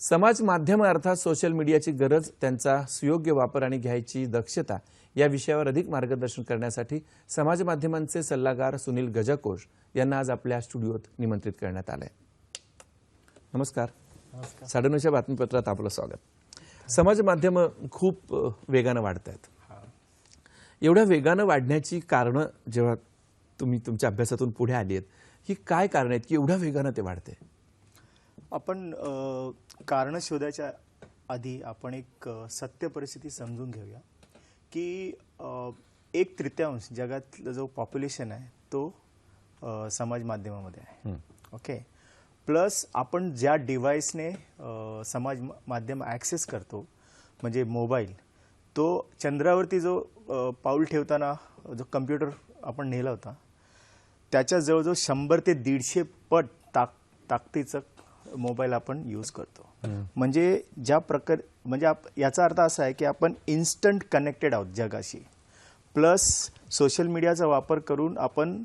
समाज माध्यम अर्थात सोशल मीडियाची गरज त्यांचा सुयोग्य वापर आणि घ्यायची दक्षता या विषयावर अधिक मार्गदर्शन करण्यासाठी समाज माध्यमांचे सल्लागार सुनील गजाकोश यांना आज आपल्या स्टुडिओत निमंत्रित करण्यात आलंय. नमस्कार. साडेनऊच्या बातमीपत्रात आपलं स्वागत. समाज माध्यम खूप वेगानं वाढत आहेत एवढ्या वेगानं वाढण्याची कारणं जेव्हा तुम्ही तुमच्या अभ्यासातून पुढे आली आहेत ही काय कारण आहेत की एवढ्या वेगानं ते वाढते आपण कारणं शोधायच्या आधी आपण एक सत्य परिस्थिती समजून घेऊया की एक तृतीयांश जगातलं जो पॉप्युलेशन आहे तो समाज माध्यमामध्ये आहे. ओके? प्लस आपण ज्या डिव्हाइसने समाज माध्यम ॲक्सेस करतो म्हणजे मोबाईल तो चंद्रावरती जो पाऊल ठेवताना जो कम्प्युटर आपण नेला होता त्याच्या जवळजवळ शंभर ते दीडशे पट ताक ताकदीचं मोबाईल आपण यूज करतो. म्हणजे ज्या प्रकार म्हणजे आप याचा अर्थ असा आहे की आपण इन्स्टंट कनेक्टेड आहोत जगाशी. प्लस सोशल मीडियाचा वापर करून आपण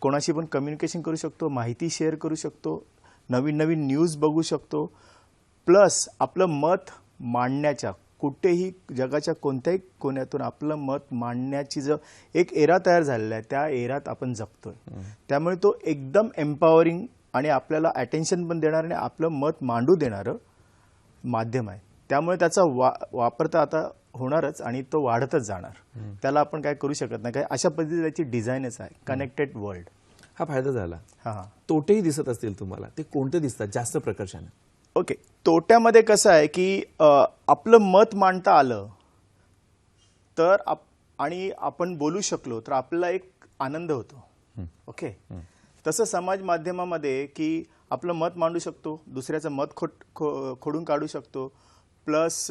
कोणाशी पण कम्युनिकेशन करू शकतो माहिती शेअर करू शकतो नवीन नवीन न्यूज बघू शकतो. प्लस आपलं मत मांडण्याच्या कुठेही जगाच्या कोणत्याही कोण्यातून आपलं मत मांडण्याची जो एक एरा तयार झालेला आहे त्या एरात आपण जगतोय. त्यामुळे तो एकदम एम्पॉवरिंग आणि आपल्याला अटेन्शन पण देणार आणि आपलं मत मांडू देणारं माध्यम आहे. त्यामुळे त्याचा वा वापर तर आता होणारच आणि तो वाढतच जाणार. त्याला आपण काय करू शकत नाही. काय अशा पद्धतीची त्याची डिझाईनच आहे. कनेक्टेड वर्ल्ड हा फायदा झाला. हां हां. तोटेही दिसत असतील तुम्हाला. ते कोणते दिसतात? जास्त प्रकर्षाने. ओके तोट्यामध्ये कसं आहे की आपलं मत मांडता आलं तर आप आणि आपण बोलू शकलो तर आपल्याला एक आनंद होतो. ओके तसं समाज माध्यमामध्ये की आपलं मत मांडू शकतो दुसऱ्याचं मत खोट खो खोडून काढू शकतो प्लस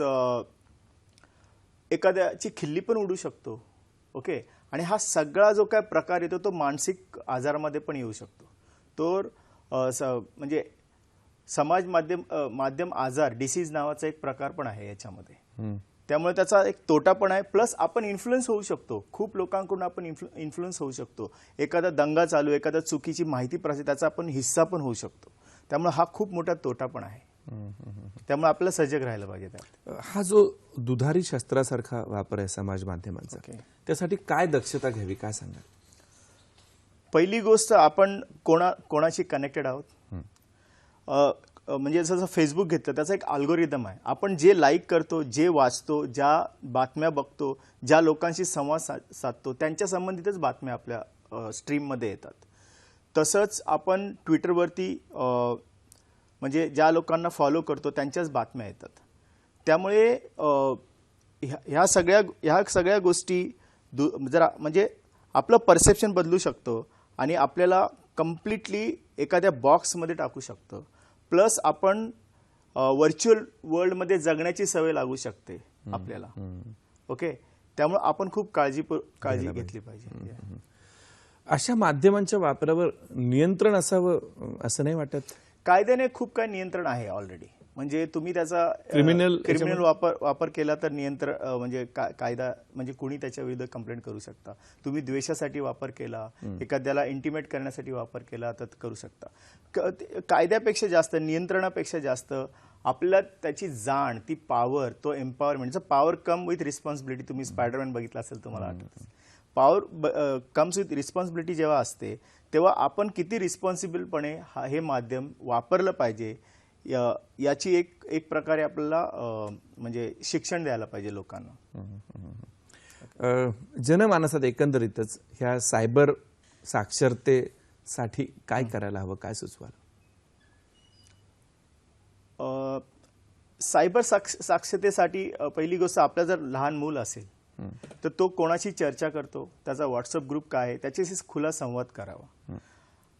एखाद्याची खिल्ली पण उडू शकतो ओके? आणि हा सगळा जो काय प्रकार येतो तो मानसिक आजारामध्ये पण येऊ शकतो. तो म्हणजे समाज माध्यम माध्यम आजार डिसीज नावाचा एक प्रकार पण आहे याच्यामध्ये. त्यामुळे त्याचा एक तोटा पण आहे. प्लस आपण इन्फ्लुएन्स होऊ शकतो. खूप लोकांकडून आपण इन्फ्लुएन्स होऊ शकतो. एखादा दंगा चालू एखादा चुकीची माहिती प्रसारित त्याचा आपण हिस्सा पण होऊ शकतो. त्यामुळे हा खूप मोठा तोटा पण आहे. त्यामुळे आपल्याला सजग राहायला पाहिजे त्यात. हा जो दुधारी शस्त्रासारखा वापर आहे समाज माध्यमांचा. त्यासाठी काय दक्षता घ्यावी काय सांगा पहिली गोष्ट आपण कोणा कोणाशी कनेक्टेड आहोत? म्हणजे जसं फेसबुक घेतलं त्याचा एक अल्गोरिदम आहे. आपण जे लाईक करतो जे वाचतो ज्या बातम्या बघतो ज्या लोकांशी संवाद सा साधतो त्यांच्या संबंधितच बातम्या आपल्या स्ट्रीममध्ये येतात. तसंच आपण ट्विटरवरती म्हणजे ज्या लोकांना फॉलो करतो त्यांच्याच बातम्या येतात. त्यामुळे ह्या ह्या सगळ्या ह्या सगळ्या गोष्टी दु जरा म्हणजे आपलं परसेप्शन बदलू शकतो आणि आपल्याला कम्प्लिटली एखाद्या बॉक्समध्ये टाकू शकतं. प्लस आपण व्हर्च्युअल वर्ल्डमध्ये जगण्याची सवय लागू शकते आपल्याला. ओके? त्यामुळे आपण खूप काळजी काळजी घेतली पाहिजे. अशा माध्यमांच्या वापरावर नियंत्रण असावं असं नाही वाटत? कायद्याने खूप काही नियंत्रण आहे ऑलरेडी म्हणजे तुम्ही त्याचा Criminal क्रिमिनल वापर वापर केला तर नियंत्रण म्हणजे कायदा म्हणजे कुणी त्याच्या विरुद्ध कंप्लेंट करू शकता. तुम्ही द्वेषासाठी वापर केला एखाद्याला इंटिमेट करण्यासाठी वापर केला तर करू शकता. कायद्यापेक्षा जास्त नियंत्रणापेक्षा जास्त आपल्याला त्याची जाण ती पॉवर तो empowerment power come with responsibility तुम्ही स्पायडरमॅन बघितलं असेल तुम्हाला आठवत पॉवर कम्स विथ रिस्पॉन्सिबिलिटी जेव्हा असते तेव्हा आपण किती रिस्पॉन्सिबलपणे हा हे माध्यम वापरलं पाहिजे या- याची एक एक प्रकारे आपल्याला म्हणजे शिक्षण द्यायला पाहिजे लोकांना. जनमानसात एकंदरीतच ह्या सायबर साक्षरतेसाठी काय करायला हवं काय सुचवाल? अ, सायबर साक्ष साक्षरतेसाठी पहिली गोष्ट आपला जर लहान मूल असेल तर तो कोणाशी चर्चा करतो? त्याचा व्हॉट्सअप ग्रुप काय आहे? त्याच्याशी खुला संवाद करावा.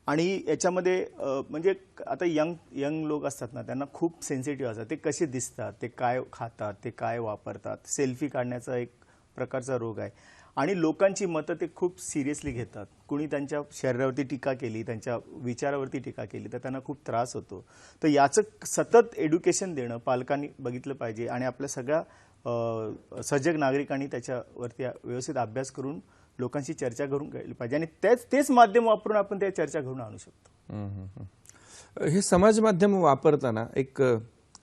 आणि याच्यामध्ये म्हणजे आता यंग यंग लोक असतात ना त्यांना खूप सेन्सिटिव्ह असतात. ते कसे दिसतात ते काय खातात ते काय वापरतात? सेल्फी काढण्याचा एक प्रकारचा रोग आहे. आणि लोकांची मतं ते खूप सिरियसली घेतात. कुणी त्यांच्या शरीरावरती टीका केली त्यांच्या विचारावरती टीका केली तर त्यांना खूप त्रास होतो. तर याचं सतत एड्युकेशन देणं पालकांनी बघितलं पाहिजे आणि आपल्या सगळ्या सजग नागरिकांनी त्याच्यावरती व्यवस्थित अभ्यास करून लोकांशी चर्चा करून घ्यायला पाहिजे. आणि तेच तेच माध्यम वापरून आपण त्या चर्चा घडून आणू शकतो. हे समाज माध्यम वापरताना एक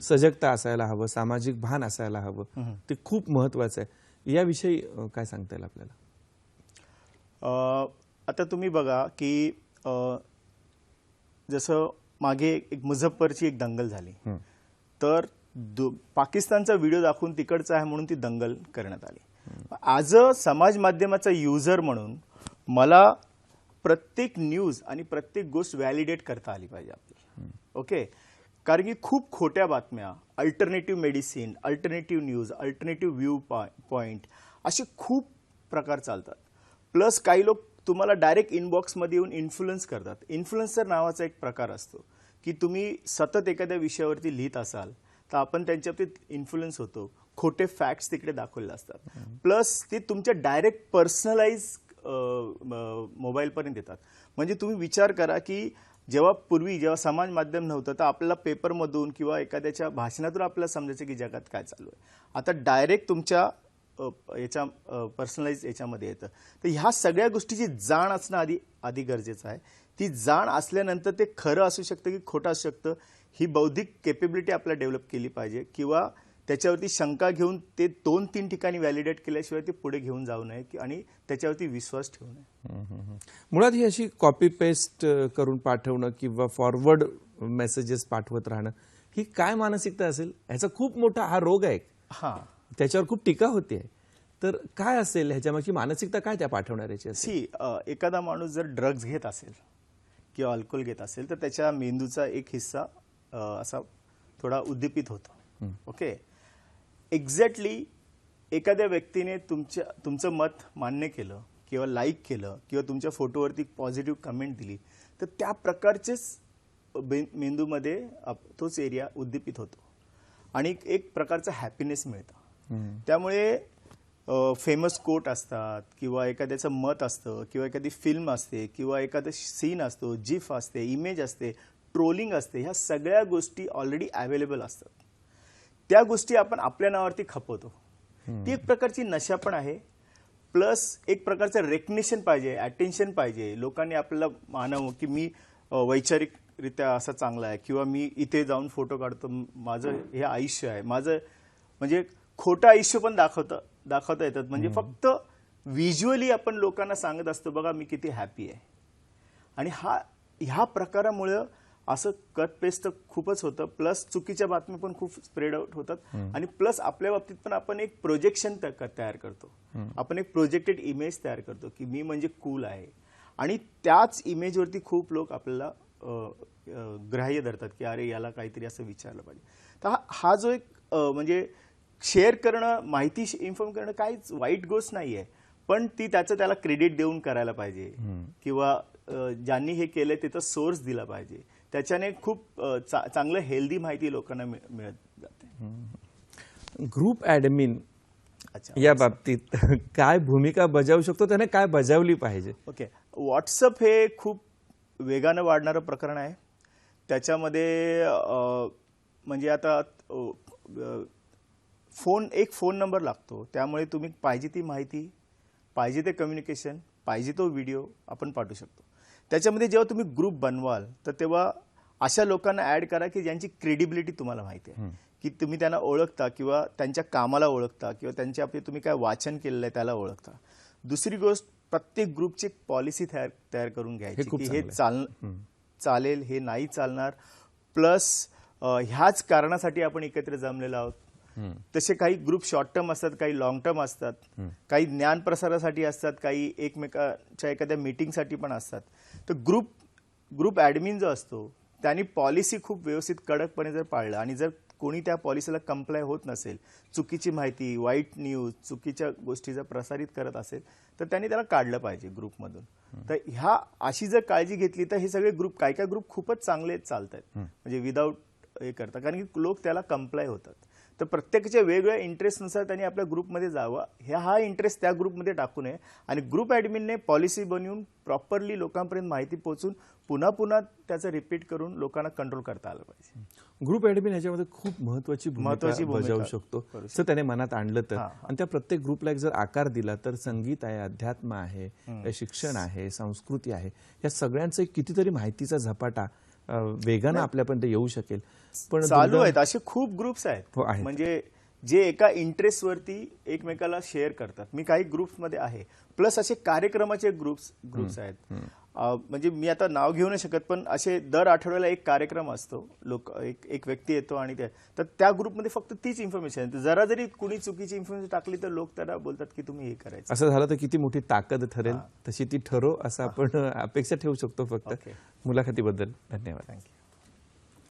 सजगता असायला हवं सामाजिक भान असायला हवं. ते खूप महत्वाचं आहे. याविषयी काय सांगता येईल आपल्याला? आता तुम्ही बघा की जसं मागे एक मुझफ्फरची एक दंगल झाली. तर पाकिस्तानचा व्हिडिओ दाखवून तिकडचा आहे म्हणून ती दंगल करण्यात आली. ॲज अ समाज माध्यमाचा युजर म्हणून मला प्रत्येक न्यूज आणि प्रत्येक गोष्ट व्हॅलिडेट करता आली पाहिजे आपली. ओके कारण की खूप खोट्या बातम्या alternative medicine alternative news alternative viewpoint असे खूप प्रकार चालतात. प्लस काही लोक तुम्हाला डायरेक्ट इनबॉक्समध्ये येऊन इन्फ्लुअन्स करतात. इन्फ्लुएन्सर नावाचा एक प्रकार असतो की तुम्ही सतत एखाद्या विषयावरती लिहित असाल तर आपण त्यांच्याबाबतीत इन्फ्लुएन्स होतो. खोटे फॅक्ट्स तिकडे दाखवले असतात. प्लस ते तुमच्या डायरेक्ट पर्सनलाइज मोबाईलपर्यंत येतात. म्हणजे तुम्ही विचार करा की जेव्हा पूर्वी जेव्हा समाज माध्यम नव्हतं तर आपल्याला पेपरमधून किंवा एखाद्याच्या भाषणातून आपल्याला समजायचं की जगात काय चालू आहे. आता डायरेक्ट तुमच्या याच्या पर्सनलाइज याच्यामध्ये येतं. तर ह्या सगळ्या गोष्टीची जाण असणं आधी आधी गरजेचं आहे. ती जाण असल्यानंतर ते खरं असू शकतं की खोटं असू शकतं ही बौद्धिक केपेबिलिटी आपल्याला डेव्हलप केली पाहिजे किंवा त्याच्यावरती शंका घेऊन ते दोन तीन ठिकाणी व्हॅलिडेट केल्याशिवाय ते पुढे घेऊन जाऊ नये की- आणि त्याच्यावरती विश्वास ठेवू नये. मुळात ही अशी कॉपी पेस्ट करून पाठवणं किंवा फॉरवर्ड मेसेजेस पाठवत राहणं ही काय मानसिकता असेल? ह्याचा खूप मोठा हा रोग आहे हां. त्याच्यावर खूप टीका होते तर काय असेल? ह्याच्यामागची मानसिकता काय त्या पाठवणाऱ्याची सी एखादा माणूस जर ड्रग्ज घेत असेल किंवा अल्कोहोल घेत असेल तर त्याच्या मेंदूचा एक हिस्सा असा थोडा उद्दीपित होतो. ओके? एक्झॅक्टली एखाद्या व्यक्तीने तुमच्या तुमचं मत मान्य केलं किंवा लाईक केलं किंवा तुमच्या फोटोवरती पॉझिटिव्ह कमेंट दिली तर त्या प्रकारचेच बे- मेंदूमध्ये तोच एरिया उद्दीपित होतो. आणि एक- एक प्रकारचं हॅपीनेस मिळतं. त्यामुळे फेमस कोट असतात किंवा एखाद्याचं मत असतं किंवा एखादी फिल्म असते किंवा एखादं सीन असतो जिफ असते इमेज असते ट्रोलिंग असते ह्या सगळ्या गोष्टी ऑलरेडी अवेलेबल असतात. त्या गोष्टी आपण आपल्या नावावरती खपवतो. ती एक प्रकारची नशा पण आहे. प्लस एक प्रकारचं रेकग्नेशन पाहिजे अटेन्शन पाहिजे. लोकांनी आपल्याला मानावं की मी वैचारिकरित्या असा चांगला आहे किंवा मी इथे जाऊन फोटो काढतो. माझं हे आयुष्य आहे. माझं म्हणजे खोटं आयुष्य पण दाखवतं दाखवता येतात. म्हणजे फक्त व्हिज्युअली आपण लोकांना सांगत असतो बघा मी किती हॅपी आहे. आणि हा ह्या प्रकारामुळं असं कट पेस्ट तर खूपच होतं. प्लस चुकीच्या बातम्या पण खूप स्प्रेड आउट होतात. आणि प्लस आपल्या बाबतीत पण आपण एक प्रोजेक्शन तयार करतो. आपण एक प्रोजेक्टेड इमेज तयार करतो की मी म्हणजे कूल आहे. आणि त्याच इमेजवरती खूप लोक आपल्याला ग्राह्य धरतात की अरे याला काहीतरी असं विचारलं पाहिजे. तर हा हा जो एक म्हणजे शेअर करणं माहिती इन्फॉर्म करणं काहीच वाईट गोष्ट नाही आहे पण ती त्याचं त्याला क्रेडिट देऊन करायला पाहिजे. किंवा ज्यांनी हे केलं त्याचा सोर्स दिला पाहिजे. त्याच्याने खूप चा- चांगलं हेल्दी माहिती लोकांना मिळ- मिळत जाते. ग्रुप ऍडमिन अच्छा. या बाबतीत काय भूमिका बजावू शकतो? त्याने काय बजावली पाहिजे? ओके. व्हॉट्सअप हे खूप वेगानं वाढणारं प्रकरण आहे. त्याच्यामध्ये म्हणजे आता फोन एक फोन नंबर लागतो. त्यामुळे तुम्ही पाहिजे ती माहिती पाहिजे ते कम्युनिकेशन पाहिजे तो व्हिडिओ आपण पाठवू शकतो. त्याच्यामध्ये जेव्हा तुम्ही ग्रुप बनवाल तर तेव्हा अशा लोकांना ॲड करा की ज्यांची क्रेडिबिलिटी तुम्हाला माहिती आहे. की तुम्ही त्यांना ओळखता किंवा त्यांच्या कामाला ओळखता किंवा त्यांच्या आपले तुम्ही काय वाचन केलेलं आहे त्याला ओळखता. दुसरी गोष्ट प्रत्येक ग्रुपची पॉलिसी तयार तयार करून घ्यायची की हे चाल चालेल हे नाही चालणार. प्लस ह्याच कारणासाठी आपण एकत्र जमलेलो आहोत. तसे काही ग्रुप शॉर्ट टर्म असतात काही लॉंग टर्म असतात. काही ज्ञान प्रसारासाठी असतात काही एकमेकाच्या एखाद्या मीटिंगसाठी पण असतात. तर ग्रुप ग्रुप ॲडमिन जो असतो त्यांनी पॉलिसी खूप व्यवस्थित कडकपणे जर पाळलं आणि जर कोणी त्या पॉलिसीला कंप्लाय होत नसेल चुकीची माहिती वाईट न्यूज चुकीच्या गोष्टी जर प्रसारित करत असेल तर त्यांनी त्याला काढलं पाहिजे ग्रुपमधून. तर ह्या अशी जर काळजी घेतली तर हे सगळे ग्रुप काय काय ग्रुप खूपच चांगले चालत आहेत म्हणजे विदाऊट हे करतात. कारण की लोक त्याला कंप्लाय होतात. तर प्रत्येकाच्या वेगवेगळ्या इंटरेस्टनुसार त्यांनी आपल्या ग्रुपमध्ये जावं. ह्या हा इंटरेस्ट त्या ग्रुपमध्ये टाकू नये. आणि ग्रुप ॲडमिनने पॉलिसी बनवून प्रॉपरली लोकांपर्यंत माहिती पोहोचून पुन्हा पुन्हा त्याचं रिपीट करून लोकांना कंट्रोल करता आलं पाहिजे. ग्रुप ऍडमिन ह्याच्यामध्ये खूप महत्वाची भूमिका बजावू शकतो. असं त्याने मनात आणलं तर. आणि त्या प्रत्येक ग्रुपला एक जर आकार दिला तर संगीत आहे अध्यात्म आहे शिक्षण आहे संस्कृती आहे या सगळ्यांचं कितीतरी माहितीचा झपाटा वेगानं आपल्यापर्यंत येऊ शकेल. पण चालू आहेत. असे खूप ग्रुप्स हो, आहेत. म्हणजे जे एका इंटरेस्ट वरती एकमेकाला शेअर करतात. मी काही ग्रुप्समध्ये आहे. प्लस असे कार्यक्रमाचे ग्रुप्स ग्रुप्स आहेत. म्हणजे मी आता नाव घेऊ नाही शकत पण असे दर आठवड्याला एक कार्यक्रम असतो. लोक एक एक व्यक्ती येतो आणि ते तर त्या ग्रुपमध्ये फक्त तीच इन्फॉर्मेशन आहे. जरा जरी कुणी चुकीची इन्फॉर्मेशन टाकली तर लोक त्याला बोलतात की तुम्ही हे करायचं. असं झालं तर किती मोठी ताकद ठरेल? तशी ती ठरो असं आपण अपेक्षा ठेवू शकतो फक्त. मुलाखतीबद्दल धन्यवाद. थँक्यू